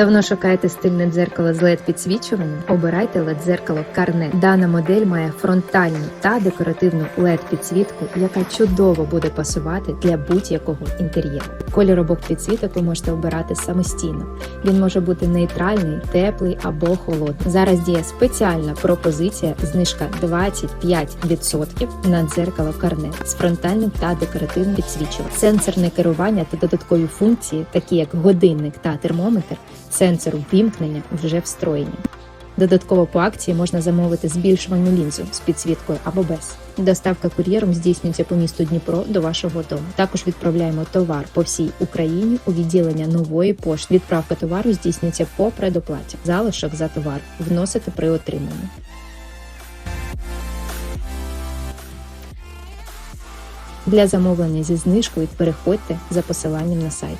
Давно шукаєте стильне дзеркало з led підсвічуванням? Обирайте led дзеркало Карне. Дана модель має фронтальну та декоративну led підсвітку, яка чудово буде пасувати для будь-якого інтер'єру. Колір обох підсвіток ви можете обирати самостійно. Він може бути нейтральний, теплий або холодний. Зараз діє спеціальна пропозиція знижка 25% на дзеркало Карне з фронтальним та декоративним підсвічуванням. Сенсорне керування та додаткові функції, такі як годинник та термометр, сенсор ввімкнення вже встроєні. Додатково по акції можна замовити збільшувальну лінзу з підсвіткою або без. Доставка кур'єром здійснюється по місту Дніпро до вашого дому. Також відправляємо товар по всій Україні у відділення нової пошти. Відправка товару здійснюється по предоплаті. Залишок за товар вносите при отриманні. Для замовлення зі знижкою переходьте за посиланням на сайт.